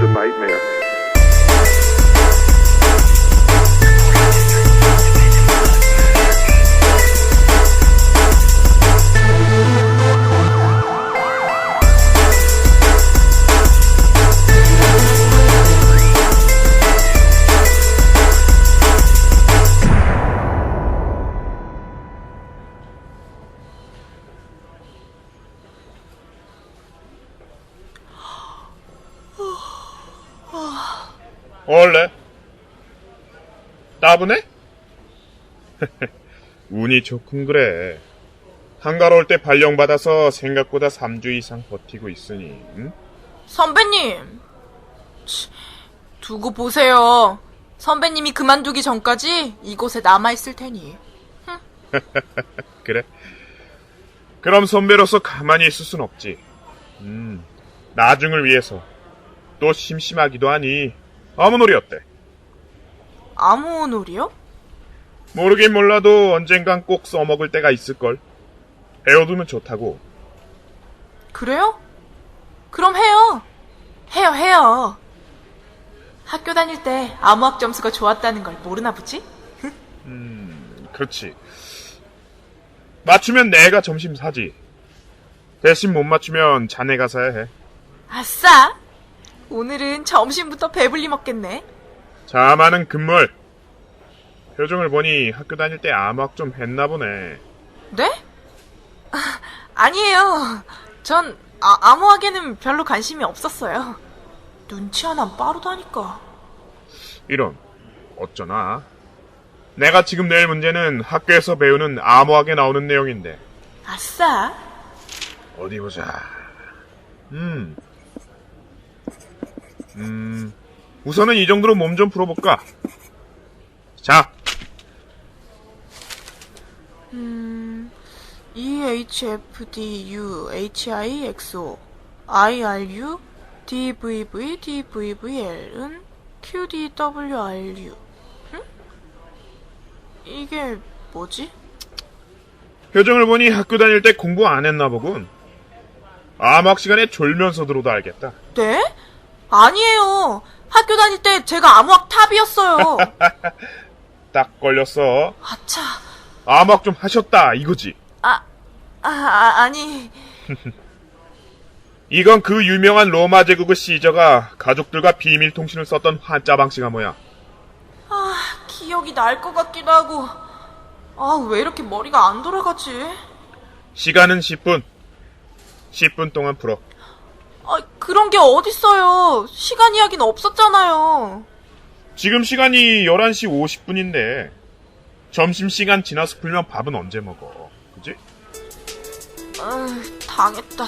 was a nightmare. 원래 따분해? 운이 좋군 그래. 한가로울 때 발령받아서 생각보다 3주 이상 버티고 있으니 응? 선배님! 치, 두고 보세요. 선배님이 그만두기 전까지 이곳에 남아있을 테니. 그래. 그럼 선배로서 가만히 있을 순 없지. 음, 나중을 위해서. 또 심심하기도 하니 아무 놀이 어때? 아무 놀이요? 모르긴 몰라도 언젠간 꼭 써먹을 때가 있을걸. 배워두면 좋다고. 그래요? 그럼 해요. 해요, 해요. 학교 다닐 때 암호학 점수가 좋았다는 걸 모르나 보지? 그렇지. 맞추면 내가 점심 사지. 대신 못 맞추면 자네가 사야 해. 아싸! 오늘은 점심부터 배불리 먹겠네. 자만은 금물. 표정을 보니 학교 다닐 때 암학 좀 했나 보네. 네? 아, 아니에요. 전 아, 암호학에는 별로 관심이 없었어요. 눈치 하나 빠르다니까. 이런, 어쩌나. 내가 지금 낼 문제는 학교에서 배우는 암호학에 나오는 내용인데. 아싸! 어디 보자. 음. 음. 우선은 이 정도로 몸 좀 풀어볼까? 자, E H F D U H I X O I R U D V V D V V L은 Q D W R U. 응? 이게 뭐지? 표정을 보니 학교 다닐 때 공부 안 했나 보군. 암학 시간에 졸면서 들어도 알겠다. 네? 아니에요. 학교 다닐 때 제가 암호학 탑이었어요. 딱 걸렸어. 아차. 암학 좀 하셨다, 이거지. 아, 아, 아 아니. 이건 그 유명한 로마 제국의 시저가 가족들과 비밀 통신을 썼던 환자 방식아 뭐야. 아, 기억이 날 것 같기도 하고. 아, 왜 이렇게 머리가 안 돌아가지? 시간은 10분. 10분 동안 풀어. 아, 그런 게 어딨어요. 시간 이야기는 없었잖아요. 지금 시간이 11시 50분인데 점심시간 지나서 풀면 밥은 언제 먹어? 그지? 아, 당했다.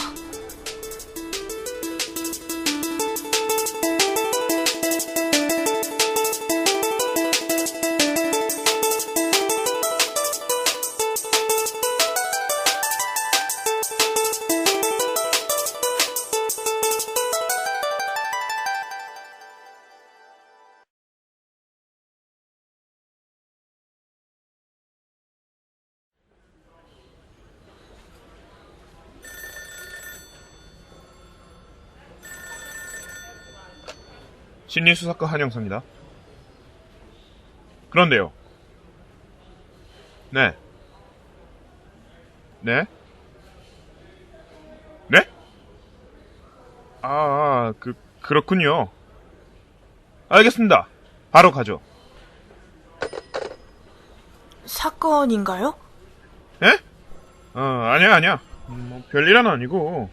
신리수사과 한영사입니다. 그런데요. 네. 네? 네? 아, 아, 그, 그렇군요. 알겠습니다. 바로 가죠. 사건인가요? 예? 어, 아니야, 아니야. 음, 뭐, 별일 은 아니고.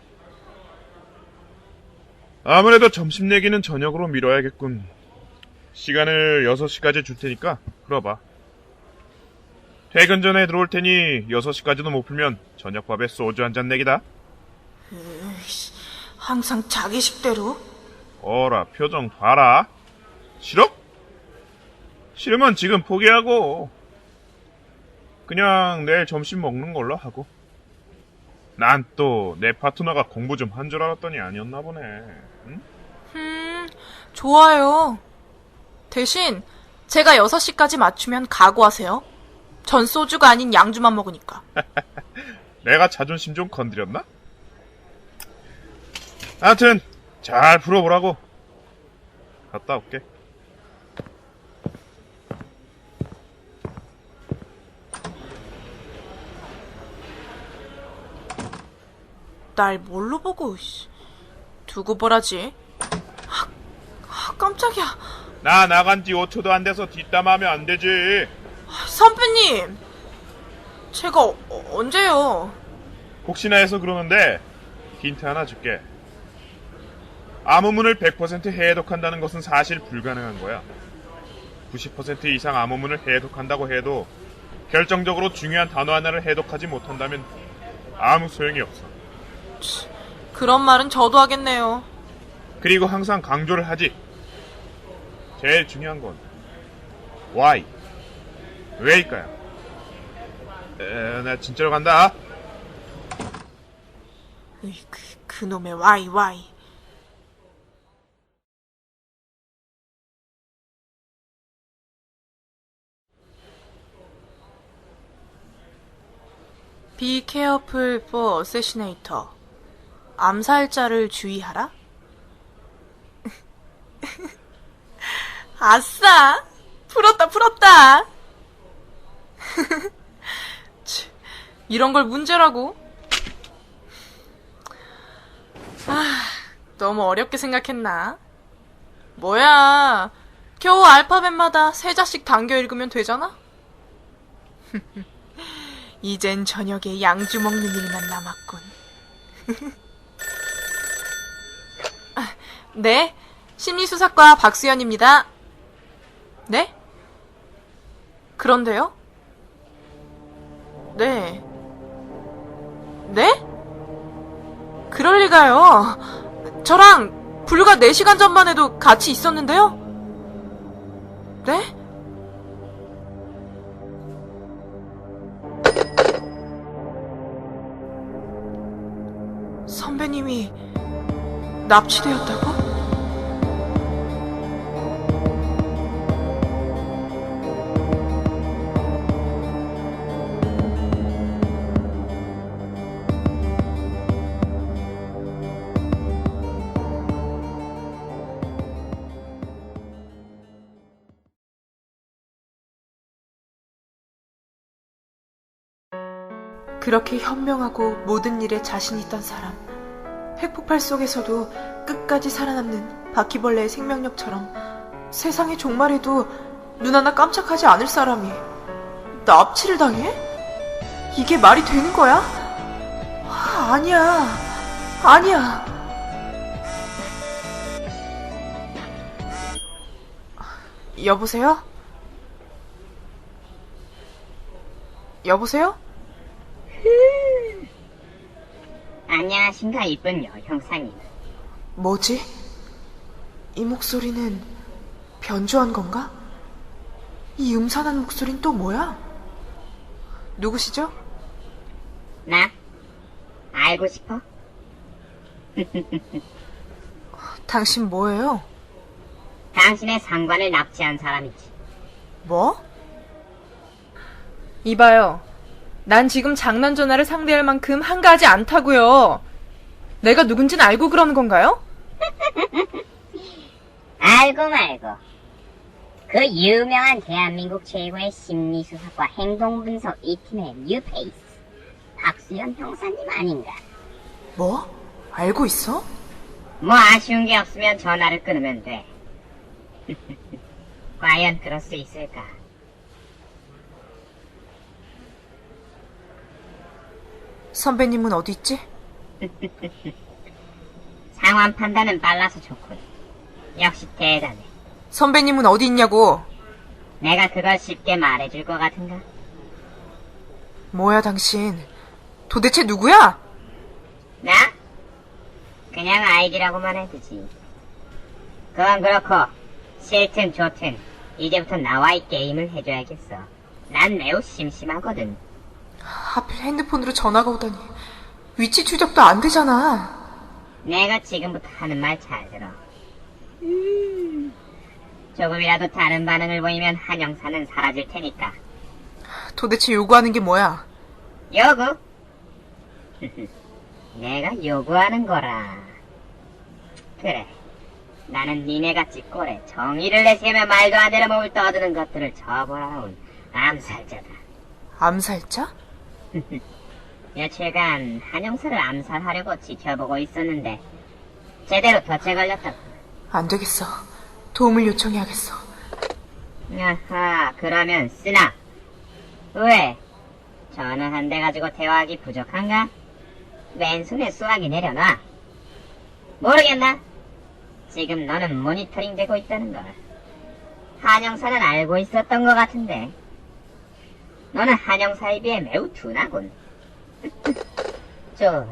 아무래도 점심 내기는 저녁으로 미뤄야겠군. 시간을 6시까지 줄 테니까, 풀어봐. 퇴근 전에 들어올 테니 6시까지도 못 풀면 저녁밥에 소주 한 잔 내기다. 항상 자기 식대로? 어라, 표정 봐라. 싫어? 싫으면 지금 포기하고. 그냥 내일 점심 먹는 걸로 하고. 난 또 내 파트너가 공부 좀 한 줄 알았더니 아니었나 보네. 응? 음, 좋아요. 대신 제가 6시까지 맞추면 각오하세요. 전 소주가 아닌 양주만 먹으니까. 내가 자존심 좀 건드렸나? 하여튼 잘 풀어보라고. 갔다 올게. 날 뭘로 보고, 씨. 두고 보라지. 아, 아, 깜짝이야. 나 나간 지 5초도 안 돼서 뒷담하면 안 되지. 선배님! 제가 어- 언제요? 혹시나 해서 그러는데 힌트 하나 줄게. 암호문을 100% 해독한다는 것은 사실 불가능한 거야. 90% 이상 암호문을 해독한다고 해도 결정적으로 중요한 단어 하나를 해독하지 못한다면 아무 소용이 없어. 그런 말은 저도 하겠네요. 그리고 항상 강조를 하지. 제일 중요한 건 why. 왜일까요? 에, 나 진짜로 간다. 으이, 그, 그놈의 와이 와이. Be careful for assassinator. 암살자를 주의하라? 아싸! 풀었다, 풀었다! 치, 이런 걸 문제라고? 아, 너무 어렵게 생각했나? 뭐야. 겨우 알파벳마다 세 자씩 당겨 읽으면 되잖아? 이젠 저녁에 양주 먹는 일만 남았군. 아, 네, 심리수사과 박수연입니다. 네? 그런데요? 네. 네? 그럴 리가요. 저랑 불과 4시간 전만 해도 같이 있었는데요? 네? 선배님이 납치되었다고? 그렇게 현명하고 모든 일에 자신 있던 사람. 핵폭발 속에서도 끝까지 살아남는 바퀴벌레의 생명력처럼 세상의 종말에도 눈 하나 깜짝하지 않을 사람이 납치를 당해? 이게 말이 되는 거야? 아, 아니야. 아니야. 여보세요? 여보세요? 안녕하신가 이쁜 여형사님. 뭐지? 이 목소리는 변조한 건가? 이 음산한 목소린 또 뭐야? 누구시죠? 나 알고 싶어? 당신 뭐예요? 당신의 상관을 납치한 사람이지. 뭐? 이봐요. 난 지금 장난 전화를 상대할 만큼 한가하지 않다고요. 내가 누군진 알고 그러는 건가요? 알고 말고. 그 유명한 대한민국 최고의 심리수사과 행동분석 이 팀의 뉴페이스 박수현 형사님 아닌가? 뭐? 알고 있어? 뭐 아쉬운 게 없으면 전화를 끊으면 돼. 과연 그럴 수 있을까? 선배님은 어디 있지? 상황 판단은 빨라서 좋군. 역시 대단해. 선배님은 어디 있냐고. 내가 그걸 쉽게 말해줄 것 같은가? 뭐야 당신. 도대체 누구야? 나? 그냥 아이디라고만 해두지. 그건 그렇고, 싫든 좋든, 이제부터 나와 이 게임을 해줘야겠어. 난 매우 심심하거든. 하필 핸드폰으로 전화가 오다니. 위치 추적도 안 되잖아. 내가 지금부터 하는 말 잘 들어. 음, 조금이라도 다른 반응을 보이면 한영사는 사라질 테니까. 도대체 요구하는 게 뭐야? 요구? 내가 요구하는 거라. 그래. 나는 니네같이 꼴에 정의를 내세우며 말도 안 되는 몸을 떠드는 것들을 처벌하온 암살자다. 암살자? 며칠간 한영사를 암살하려고 지켜보고 있었는데 제대로 덫에 걸렸다. 안 되겠어. 도움을 요청해야겠어. 아하, 그러면 쓰나? 왜? 전화 한대 가지고 대화하기 부족한가? 왼손에 수화기 내려놔. 모르겠나? 지금 너는 모니터링 되고 있다는 걸. 한영사는 알고 있었던 것 같은데. 너는 한영사에 비해 매우 둔하군. 좋아.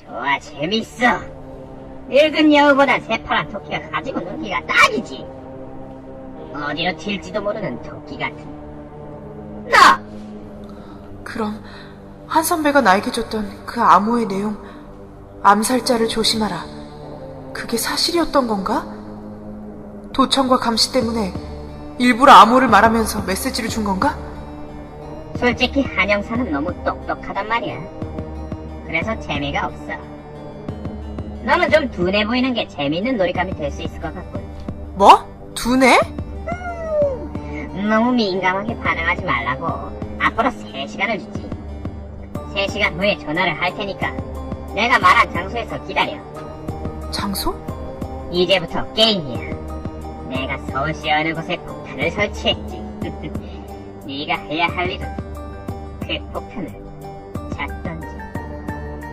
좋아, 재밌어. 늙은 여우보다 새파란 토끼가 가지고 놀기가 딱이지. 어디로 튈지도 모르는 토끼 같은. 너! 그럼 한 선배가 나에게 줬던 그 암호의 내용, 암살자를 조심하라. 그게 사실이었던 건가? 도청과 감시 때문에 일부러 암호를 말하면서 메시지를 준 건가? 솔직히 한영사는 너무 똑똑하단 말이야. 그래서 재미가 없어. 너는 좀 둔해 보이는 게 재밌는 놀이감이 될 수 있을 것 같군. 뭐? 두뇌? 너무 민감하게 반응하지 말라고. 앞으로 3시간을 주지. 3시간 후에 전화를 할 테니까 내가 말한 장소에서 기다려. 장소? 이제부터 게임이야. 내가 서울시 어느 곳에 폭탄을 설치했지. 네가 해야 할 일은 그 폭탄을 찾던지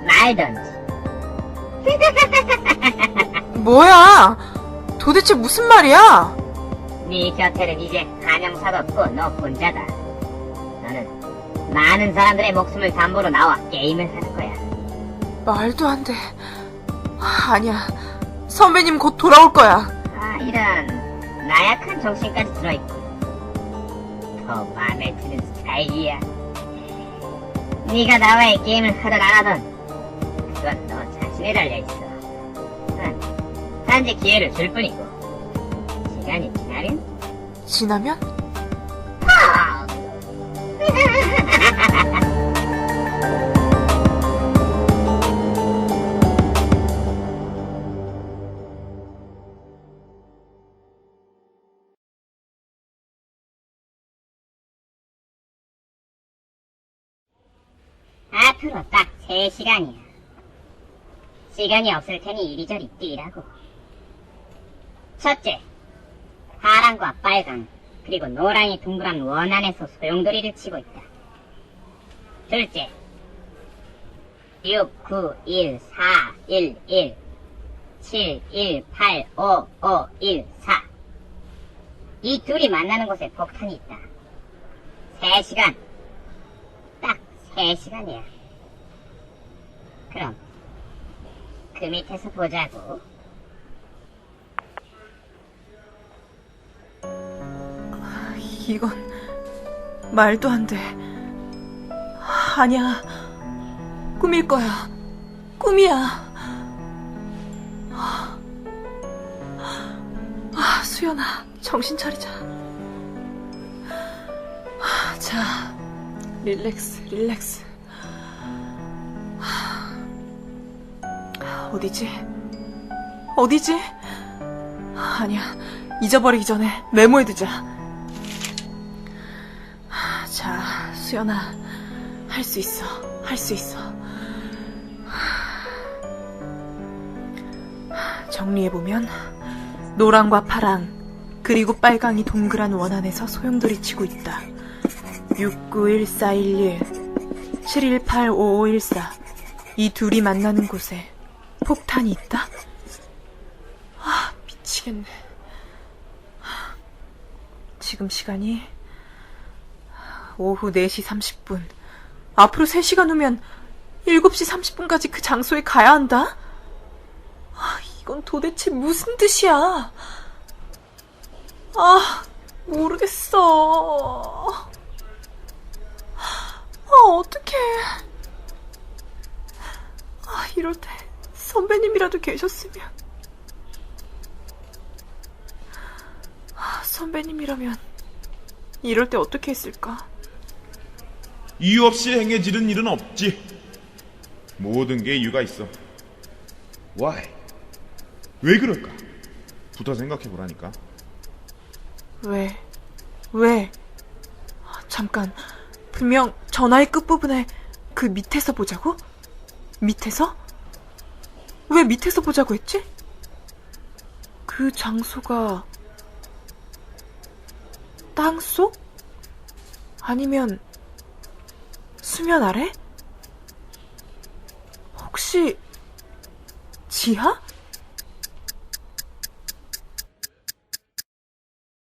말던지. 뭐야? 도대체 무슨 말이야? 네 곁에는 이제 한영사도 없고 너 혼자다. 너는 많은 사람들의 목숨을 담보로 나와 게임을 하는 거야. 말도 안 돼. 아니야. 선배님 곧 돌아올 거야. 아 이런 나약한 정신까지 들어있고 더 마음에 드는 스타일이야. 네가 나와의 게임을 하든 안 하든 그건 너 자신에 달려있어. 난 단지 기회를 줄 뿐이고 시간이 지나면 지나면? 팍! 앞으로 딱 3시간이야. 시간이 없을 테니 이리저리 뛰라고. 첫째, 파랑과 빨강, 그리고 노랑이 둥그란 원 안에서 소용돌이를 치고 있다. 둘째, 6, 9, 1, 4, 1, 1, 7, 1, 8, 5, 5, 1, 4. 이 둘이 만나는 곳에 폭탄이 있다. 3시간. 딱 3시간이야. 그럼, 그 밑에서 보자고. 이건 말도 안 돼. 아니야. 꿈일 거야. 꿈이야. 아, 수연아, 정신 차리자. 아, 자, 릴렉스, 릴렉스. 어디지? 어디지? 아니야, 잊어버리기 전에 메모해두자. 자, 수연아, 할 수 있어, 할 수 있어. 정리해보면, 노랑과 파랑, 그리고 빨강이 동그란 원 안에서 소용돌이 치고 있다. 691411, 7185514. 이 둘이 만나는 곳에 폭탄이 있다? 아, 미치겠네. 지금 시간이 오후 4시 30분. 앞으로 3시간 후면 7시 30분까지 그 장소에 가야 한다? 아, 이건 도대체 무슨 뜻이야? 아, 모르겠어. 아, 어떡해. 아, 이럴 때 선배님이라도 계셨으면. 아, 선배님이라면 이럴 때 어떻게 했을까? 이유 없이 행해지는 일은 없지. 모든 게 이유가 있어. Why? 왜 그럴까? 부터 생각해 보라니까. 왜? 왜? 아, 잠깐. 분명 전화의 끝부분에 그 밑에서 보자고? 밑에서? 왜 밑에서 보자고 했지? 그 장소가 땅 속? 아니면 수면 아래? 혹시 지하?